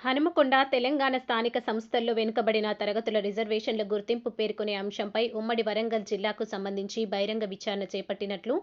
హనుమకొండ తెలంగాణ స్థానిక సంస్థల్లో వెనుకబడిన తరగతుల రిజర్వేషన్ల గుర్తింపు పేర్కొనే అంశంపై ఉమ్మడి వరంగల్ జిల్లాకు సంబంధించి బహిరంగ విచారణ చేపట్టినట్లు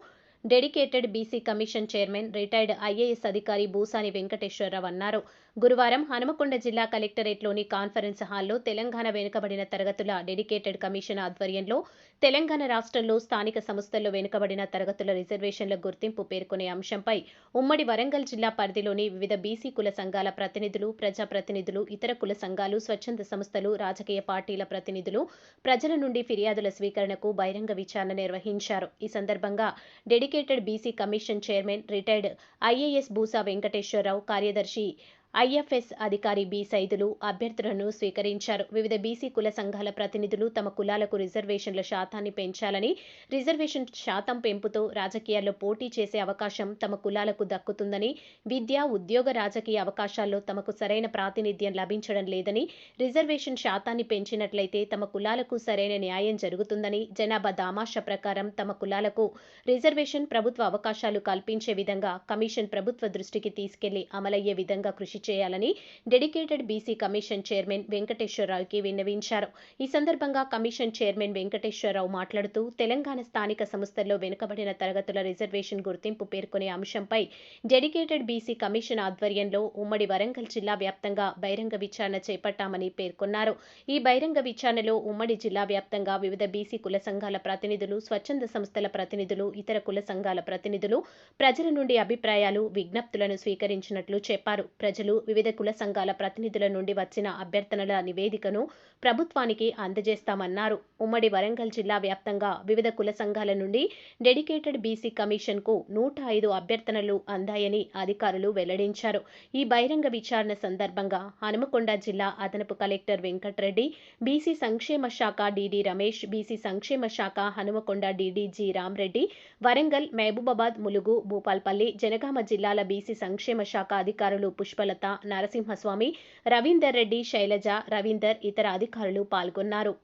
dedicated BC commission chairman retired IAS అధికారి భూసాని వెంకటేశ్వరరావు అన్నారు. గురువారం హనుమకొండ జిల్లా కలెక్టరేట్లోని కాన్ఫరెన్స్ హాల్లో తెలంగాణ వెనుకబడిన తరగతుల డెడికేటెడ్ కమిషన్ ఆధ్వర్యంలో తెలంగాణ రాష్ట్రంలో స్థానిక సంస్థల్లో వెనుకబడిన తరగతుల రిజర్వేషన్ల గుర్తింపు పేర్కొనే అంశంపై ఉమ్మడి వరంగల్ జిల్లా పరిధిలోని వివిధ బీసీ కుల సంఘాల ప్రతినిధులు ప్రజాప్రతినిధులు ఇతర కుల సంఘాలు స్వచ్ఛంద సంస్థలు రాజకీయ పార్టీల ప్రతినిధులు ప్రజల నుండి ఫిర్యాదుల స్వీకరణకు బహిరంగ విచారణ నిర్వహించారు. ఈ సందర్భంగా dedicated BC commission chairman retired IAS భూసా Venkateswararao కార్యదర్శి ఐఎఫ్ఎస్ అధికారి బి సైదులు అభ్యర్థులను స్వీకరించారు. వివిధ బీసీ కుల సంఘాల ప్రతినిధులు తమ కులాలకు రిజర్వేషన్ల శాతాన్ని పెంచాలని రిజర్వేషన్ శాతం పెంపుతో రాజకీయాల్లో పోటీ చేసే అవకాశం తమ కులాలకు దక్కుతుందని విద్య ఉద్యోగ రాజకీయ అవకాశాల్లో తమకు సరైన ప్రాతినిధ్యం లభించడం లేదని రిజర్వేషన్ శాతాన్ని పెంచినట్లయితే తమ కులాలకు సరైన న్యాయం జరుగుతుందని జనాభా దామాష ప్రకారం తమ కులాలకు రిజర్వేషన్ ప్రభుత్వ అవకాశాలు కల్పించే విధంగా కమిషన్ ప్రభుత్వ దృష్టికి తీసుకెళ్ళి అమలయ్యే విధంగా కృషి చేయాలని డెడికేటెడ్ బీసీ కమిషన్ చైర్మన్ వెంకటేశ్వరరావుకి విన్నవించారు. ఈ సందర్భంగా కమిషన్ చైర్మన్ వెంకటేశ్వరరావు మాట్లాడుతూ తెలంగాణ స్థానిక సంస్థల్లో వెనుకబడిన తరగతుల రిజర్వేషన్ గుర్తింపు పేర్కొనే అంశంపై డెడికేటెడ్ బీసీ కమిషన్ ఆధ్వర్యంలో ఉమ్మడి వరంగల్ జిల్లా వ్యాప్తంగా బహిరంగ విచారణ చేపట్టామని పేర్కొన్నారు. ఈ బహిరంగ విచారణలో ఉమ్మడి జిల్లా వ్యాప్తంగా వివిధ బీసీ కుల సంఘాల ప్రతినిధులు స్వచ్ఛంద సంస్థల ప్రతినిధులు ఇతర కుల సంఘాల ప్రతినిధులు ప్రజల నుండి అభిప్రాయాలు విజ్ఞప్తులను స్వీకరించినట్లు చెప్పారు. ప్రజలు వివిధ కుల సంఘాల ప్రతినిధుల నుండి వచ్చిన అభ్యర్థనల నివేదికను ప్రభుత్వానికి అందజేస్తామన్నారు. ఉమ్మడి వరంగల్ జిల్లా వ్యాప్తంగా వివిధ కుల సంఘాల నుండి డెడికేటెడ్ బీసీ కమిషన్కు నూట ఐదు అభ్యర్థనలు అందాయని అధికారులు వెల్లడించారు. ఈ బహిరంగ విచారణ సందర్భంగా హనుమకొండ జిల్లా అదనపు కలెక్టర్ వెంకట్రెడ్డి బీసీ సంక్షేమ శాఖ డీడీ రమేష్ బీసీ సంక్షేమ శాఖ హనుమకొండ డీడీజీ రామ్రెడ్డి వరంగల్ మహబూబాబాద్ ములుగు భూపాల్పల్లి జనగామ జిల్లాల బీసీ సంక్షేమ శాఖ అధికారులు పుష్పలత నరసింహస్వామి రవీందర్ రెడ్డి శైలజ రవీందర్ ఇతర అధికారులు పాల్గొన్నారు.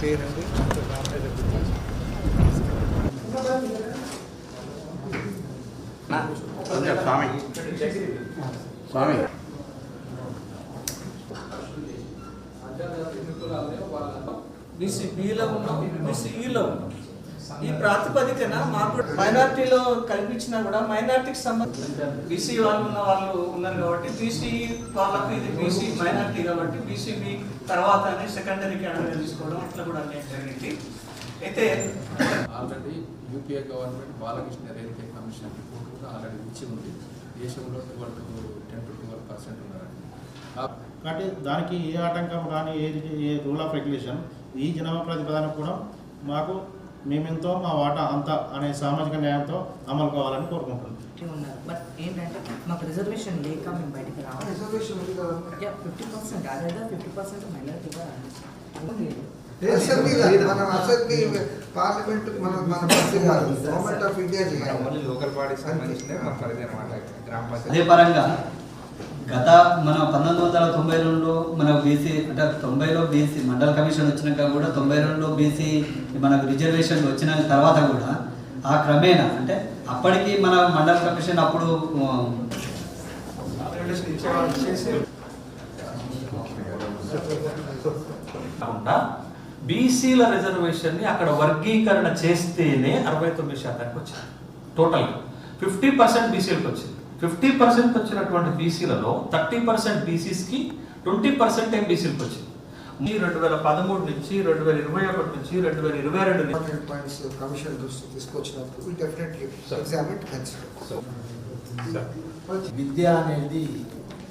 పేరండి స్వామి. స్వామి. బీసీ బిలో ఉన్నాం బీసీ ఈలో ఉన్నాం. ఈ ప్రాతిపదికన మాకు మైనార్టీలో కల్పించినా కూడా మైనార్టీకి సంబంధించి బీసీ వాళ్ళు ఉన్న వాళ్ళు ఉన్నారు కాబట్టి బీసీ వాళ్ళకు ఇది బీసీ మైనార్టీ కాబట్టి బీసీబీ తర్వాత సెకండరీ కేటగిరీ తీసుకోవడం అట్లా కూడా అన్యాయం జరిగింది. అయితే already UPA government Balakrishna railway commission report కూడా ఆల్రెడీ ఇచ్చి ఉంది. దేశంలో twelve ten to twelve percent ఉన్నారండి. కాబట్టి దానికి ఏ ఆటంకం కానీ ఏ ఏ రూల్ ఆఫ్ రెగ్యులేషన్ ఈ జనాభా ప్రతిపాదన కూడా మాకు మేమెంతో మా వాటా అంత అనే సామాజిక న్యాయంతో అమలు కావాలని కోరుకుంటున్నాం. ఉన్నారు బట్ ఏంటంటే మాకు రిజర్వేషన్ లేక మేము బయటికి రావాలి రిజర్వేషన్ ఫిఫ్టీ పర్సెంట్. అదేదో ఫిఫ్టీ పర్సెంట్ పార్లమెంట్ మన మన గవర్నమెంట్ ఆఫ్ ఇండియా చేయాలి. లోకల్ బాడీస్ సంబంధించిన మా పరిధి అనమాట గ్రామ అదే పంచాయతీ పరంగా గత మన పంతొమ్మిది వందల తొంభై రెండులో మన బీసీ అంటే తొంభైలో బీసీ మండల కమిషన్ వచ్చినాక కూడా తొంభై రెండులో బీసీ మనకు రిజర్వేషన్ వచ్చిన తర్వాత కూడా ఆ క్రమేణా అంటే అప్పటికి మన మండల కమిషన్ అప్పుడు బీసీల రిజర్వేషన్ని అక్కడ వర్గీకరణ చేస్తేనే అరవై తొమ్మిది శాతానికి వచ్చింది. టోటల్ ఫిఫ్టీ పర్సెంట్ బీసీలకు వచ్చింది. ఫిఫ్టీ పర్సెంట్ వచ్చినటువంటి బీసీలలో థర్టీ పర్సెంట్ బీసీస్కి ట్వంటీ పర్సెంట్ ఏం బీసీలకు వచ్చింది. ఈ రెండు వేల పదమూడు నుంచి రెండు వేల ఇరవై ఒకటి నుంచి రెండు వేల ఇరవై రెండు పాయింట్స్ కమిషన్ దృష్టి తీసుకొచ్చినప్పుడు డెఫినెట్లీ ఎగ్జామిన్ విద్య అనేది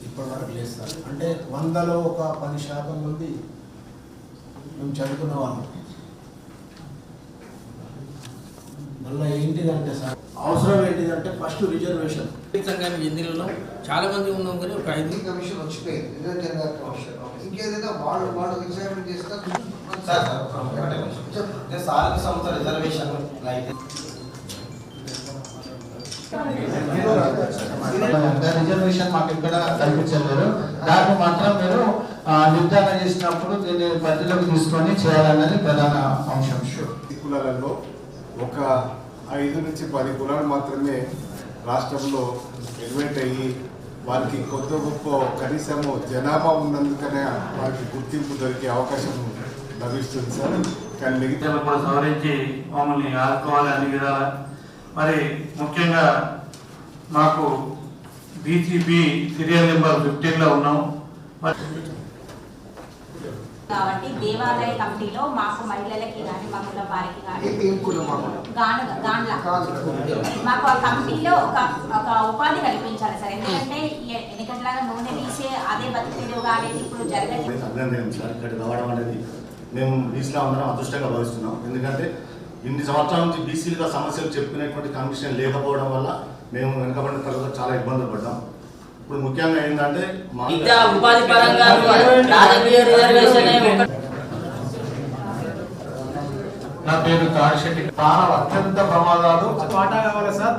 ఇప్పటివరకు లేదు సార్. అంటే వందలో ఒక పది శాతం మంది మేము చదువుకున్న వాళ్ళం. మళ్ళీ ఏంటిదంటే సార్ అవసరం ఏంటిదంటే ఫస్ట్ రిజర్వేషన్. సంఘానికి చెందిన చాలా మంది ఉన్నాం కానీ ఒక ఐదు. కమిషన్ వచ్చిపోయింది. రిజర్వ్ కమిషన్ ఇంకేదైనా వాళ్ళు వాళ్ళు ఎగ్జామిన్ చేస్తారు సార్ సార్ సంస్థ రిజర్వేషన్ రిజర్వేషన్ మాకు ఇక్కడ కల్పించలేరు. దాన్ని మాత్రం మీరు నిర్ధారణ చేసినప్పుడు దీన్ని పరిధిలోకి తీసుకొని చేయాలన్నది ప్రధాన అంశం. కులాలలో ఒక ఐదు నుంచి పది కులాలు మాత్రమే రాష్ట్రంలో ఎలివేట్ అయ్యి వారికి కొత్త గొప్ప కనీసము జనాభా ఉన్నందుకనే వారికి గుర్తింపు దొరికే అవకాశం లభిస్తుంది సార్. కానీ మిగతా కూడా సవరించి మమ్మల్ని ఆదుకోవాలి అన్ని విధాలా. మరి ముఖ్యంగా మాకు బీసీబీ సీరియల్ నెంబర్ ఫిఫ్టీన్లో ఉన్నాం. మరి కాబట్టి దేవాదాయ కమిటీలో మాకు మహిళలకి కానీ మగుల వారికి కానీ కులం మాకు? గాన గాండ్ల మాకు ఆ కమిటీలో ఒక ఒక ఉపాధి కల్పించాలి సార్. ఎందుకంటే ఎన్నికట్లాగా నూనె తీసే అదే బతికేడు కానీ ఇప్పుడు జరగదు రావడం అనేది మేము బీసీలో అందరం అదృష్టంగా భావిస్తున్నాం. ఎందుకంటే ఇన్ని సంవత్సరాల నుంచి బీసీలుగా సమస్యలు చెప్పుకునేటువంటి కమిషన్ లేకపోవడం వల్ల మేము వెనుకబడిన తర్వాత చాలా ఇబ్బందులు పడ్డాం. ఇప్పుడు ముఖ్యంగా ఏంటంటే మా విద్యా ఉపాధి పరంగా రాజకీయ రిజర్వేషన్ ఏ ఒక నా పేరు తాడిశెట్టి ప్రాణం అత్యంత ప్రమాదాలు. వాటా కావాలా సార్?